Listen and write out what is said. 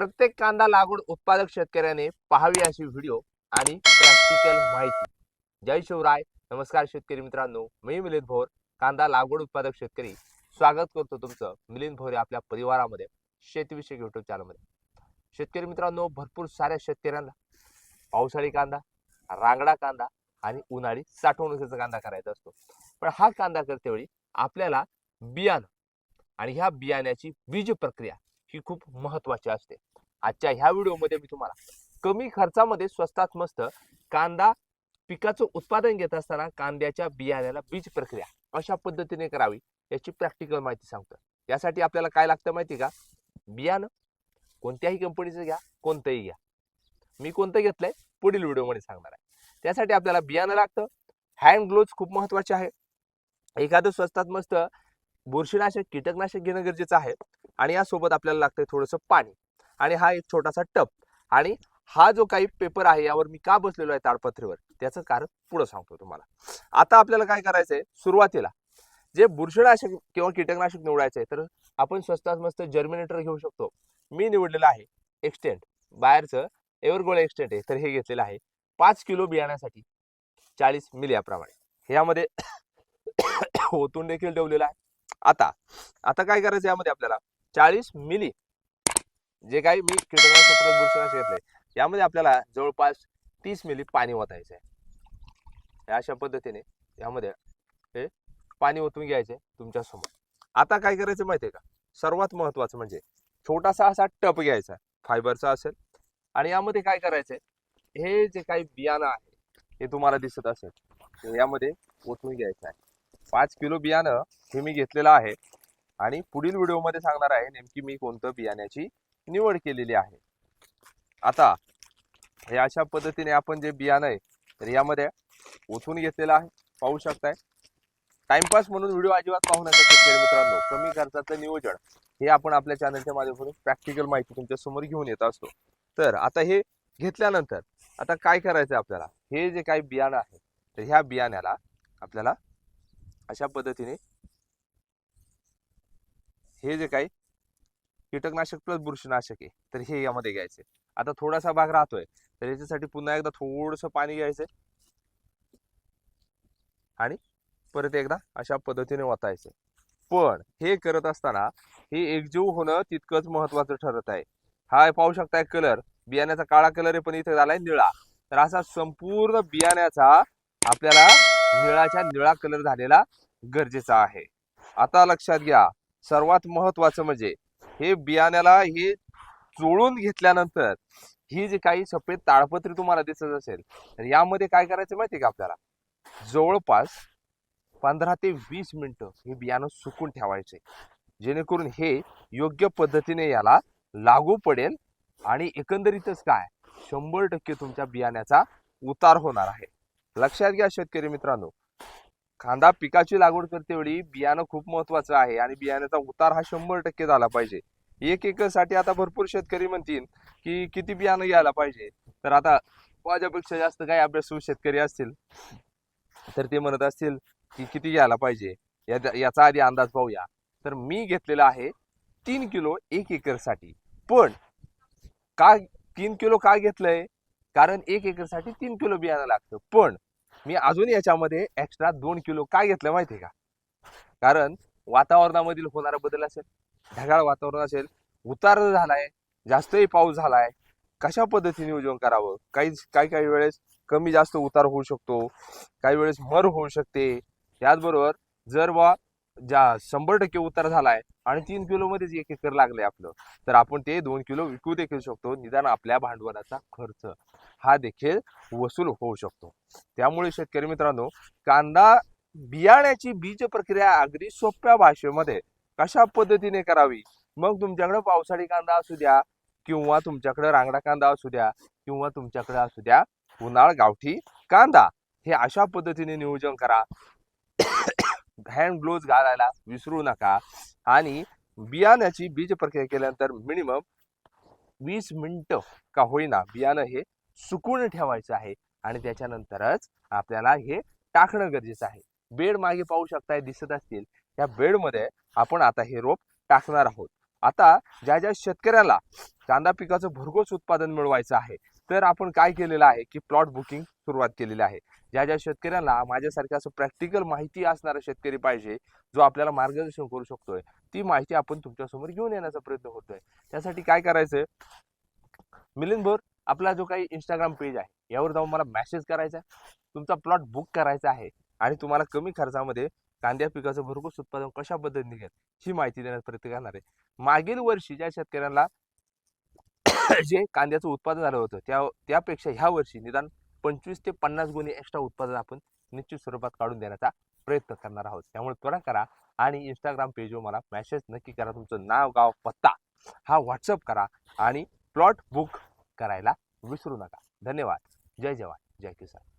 प्रत्येक कांदा लागवड उत्पादक शेतकऱ्याने पाहावी अशी व्हिडिओ आणि प्रॅक्टिकल माहिती. जय शिवराय. नमस्कार शेतकरी मित्रांनो. मी मिलिंद भोर कांदा लागवड उत्पादक शेतकरी. स्वागत करतो तुमचं मिलिंद भोर आपल्या परिवारामध्ये शेतीविषयक युट्यूब चॅनलमध्ये शेतकरी मित्रांनो भरपूर साऱ्या शेतकऱ्यांना पावसाळी कांदा रांगडा कांदा आणि उन्हाळी साठवणुकीचा कांदा करायचा असतो. पण हा कांदा करतेवेळी आपल्याला बियाणं आणि ह्या बियाण्याची बीज प्रक्रिया ही खूप महत्वाची असते. आजच्या ह्या व्हिडिओमध्ये मी तुम्हाला कमी खर्चामध्ये स्वस्तात मस्त कांदा पिकाचं उत्पादन घेत असताना कांद्याच्या बियाण्याला बीज प्रक्रिया अशा पद्धतीने करावी याची प्रॅक्टिकल माहिती सांगतो. यासाठी आपल्याला काय लागतं माहिती का? बियाणं. कोणत्याही कंपनीचं घ्या कोणतंही घ्या. मी कोणतं घेतलंय? पुढील व्हिडिओमध्ये सांगणार आहे. त्यासाठी आपल्याला बियाणं लागतं. हँड ग्लोव्ज खूप महत्त्वाचे आहे. एखादं स्वस्तात मस्त बुरशीनाशक कीटकनाशक घेणं गरजेचं आहे. आणि यासोबत आपल्याला लागतंय थोडंसं पाणी. आणि हा एक छोटासा टप. आणि हा जो काही पेपर आहे यावर मी का बसलेलो आहे ताडपत्रीवर त्याचं कारण पुढं सांगतो तुम्हाला. आता आपल्याला काय करायचं आहे सुरुवातीला जे बुरशीनाशक किंवा कीटकनाशक निवडायचंय तर आपण स्वस्तात मस्त जर्मिनेटर घेऊ शकतो. मी निवडलेलं आहे एक्सटेंट बाहेरचं एवरगोळा एक्सटेंट आहे तर हे घेतलेलं आहे. पाच किलो बियाण्यासाठी चाळीस मिलियाप्रमाणे. ह्यामध्ये ओतून देखील ठेवलेलं आहे. आता आता काय करायचं यामध्ये आपल्याला? चाळीस मिली जे काही मी कीटकनाशक परत बुरशीनाशक घेतलंय यामध्ये आपल्याला जवळपास तीस मिली पाणी ओतायचं आहे अशा पद्धतीने यामध्ये हे पाणी ओतून घ्यायचे तुमच्यासमोर. आता काय करायचं माहिती आहे का? सर्वात महत्वाचं म्हणजे छोटासा असा टप घ्यायचा फायबरचा असेल. आणि यामध्ये काय करायचंय? हे जे काही बियाणं आहे हे तुम्हाला दिसत असेल यामध्ये ओतून घ्यायचं आहे. पाच किलो बियाणं हे मी घेतलेलं आहे. आणि पुढील व्हिडिओमध्ये सांगणार आहे नेमकी मी कोणतं बियाण्याची निवड केलेली आहे. आता हे अशा पद्धतीने आपण जे बियाणं आहे तर यामध्ये ओतून घेतलेलं आहे. पाहू शकताय. टाइमपास म्हणून व्हिडिओ अजिबात पाहू नका शेतकरी मित्रांनो. कमी खर्चाचं नियोजन हे आपण आपल्या चॅनलच्या माध्यमातून प्रॅक्टिकल माहिती तुमच्यासमोर घेऊन येत असतो. तर आता हे घेतल्यानंतर आता काय करायचं आपल्याला? हे जे काही बियाणं आहे तर ह्या बियाण्याला आपल्याला अशा पद्धतीने हे जे काही कीटकनाशक प्लस बुरशीनाशक आहे. तर हे यामध्ये घ्यायचे आता थोडासा भाग राहतोय. तर याच्यासाठी पुन्हा एकदा थोडस पाणी घ्यायचंय. आणि परत एकदा अशा पद्धतीने वाचायचं पण हे करत असताना हे एकजीव होणं तितकंच महत्वाचं ठरत आहे. हा पाहू शकताय कलर बियाण्याचा काळा कलर आहे पण इथे झालाय निळा. तर असा संपूर्ण बियाण्याचा आपल्याला निळाच्या निळा कलर झालेला गरजेचा आहे. आता लक्षात घ्या. सर्वात महत्वाचं म्हणजे हे बियाण्याला हे चोळून घेतल्यानंतर ही जी काही सफेद ताडपत्री तुम्हाला दिसत असेल तर यामध्ये काय करायचं माहिती का आपल्याला? जवळपास पंधरा ते वीस मिनिटं हे बियाणं सुकून ठेवायचे. जेणेकरून हे योग्य पद्धतीने याला लागू पडेल आणि एकंदरीतच काय? शंभर टक्के तुमच्या बियाण्याचा उतार होणार आहे. लक्षात घ्या शेतकरी मित्रांनो. कांदा पिकाची लागवड करते वेळी बियाणं खूप महत्वाचं आहे आणि बियाण्याचा उतार हा शंभर टक्के झाला पाहिजे. एक एकरसाठी आता भरपूर शेतकरी म्हणतील की किती बियाणं घ्यायला पाहिजे. तर आता माझ्यापेक्षा जास्त काही अभ्यासू शेतकरी असतील तर ते म्हणत असतील की किती घ्यायला पाहिजे. याचा आधी अंदाज पाहूया. तर मी घेतलेला आहे तीन किलो एक एकरसाठी. पण का तीन किलो का घेतलंय? कारण एक एकरसाठी तीन किलो बियाणं लागतं. पण मी अजून याच्यामध्ये एक्स्ट्रा दोन किलो का घेतलं माहिती आहे का? कारण वातावरणामधील होणारा बदल असेल ढगाळ वातावरण असेल उतार झालाय जास्तही पाऊस झालाय कशा पद्धतीने नियोजन करावं? काही काही काही वेळेस कमी जास्त उतार होऊ शकतो काही वेळेस मर होऊ शकते. त्याचबरोबर जर बा ज्या शंभर टक्के उतार झालाय आणि तीन किलोमध्येच एक एकर लागलंय आपलं तर आपण ते दोन किलो विकू देखील शकतो निदान आपल्या भांडवलाचा खर्च हा देखील वसूल होऊ शकतो. त्यामुळे शेतकरी मित्रांनो कांदा बियाण्याची बीज प्रक्रिया अगदी सोप्या भाषेमध्ये कशा पद्धतीने करावी? मग तुमच्याकडे पावसाळी कांदा असू द्या किंवा तुमच्याकडे रांगडा कांदा असू द्या किंवा तुमच्याकडे असू द्या उन्हाळ गावठी कांदा हे अशा पद्धतीने नियोजन करा. हँड ग्लोव्ज घालायला विसरू नका. आणि बियाण्याची बीज प्रक्रिया केल्यानंतर मिनिमम वीस मिनटं का होईना बियाणं हे सुकून ठेवायचं आहे. आणि त्याच्यानंतरच आपल्याला हे टाकणं गरजेचं आहे. बेड मागे पाहू शकताय दिसत असतील. या बेडमध्ये आपण आता हे रोप टाकणार आहोत. आता ज्या ज्या शेतकऱ्याला कांदा पिकाचं भरघोस उत्पादन मिळवायचं आहे तर आपण काय केलेलं आहे की प्लॉट बुकिंग सुरुवात केलेली आहे. ज्या ज्या शेतकऱ्यांना माझ्यासारखं असं प्रॅक्टिकल माहिती असणारा शेतकरी पाहिजे जो आपल्याला मार्गदर्शन करू शकतोय ती माहिती आपण तुमच्यासमोर घेऊन येण्याचा प्रयत्न होतोय त्यासाठी काय करायचंय? मिलिंद आपला जो काही इंस्टाग्राम पेज आहे यावर जाऊन मला मेसेज करायचा आहे. तुमचा प्लॉट बुक करायचा आहे आणि तुम्हाला कमी खर्चामध्ये कांद्या पिकाचं भरघोस उत्पादन कशा पद्धतीने निघेल ही माहिती देण्याचा प्रयत्न करणार आहे. मागील वर्षी ज्या शेतकऱ्यांना जे कांद्याचं उत्पादन झालं होतं त्या त्यापेक्षा ह्या वर्षी निदान पंचवीस ते पन्नास गुणे एक्स्ट्रा उत्पादन आपण निश्चित स्वरूपात काढून देण्याचा प्रयत्न करणार आहोत. त्यामुळे त्वरा करा आणि इंस्टाग्राम पेजवर मला मेसेज नक्की करा. तुमचं नाव गाव पत्ता हा व्हॉट्सअप करा आणि प्लॉट बुक करायला विसरू नका. धन्यवाद. जय जवान. जय किसान.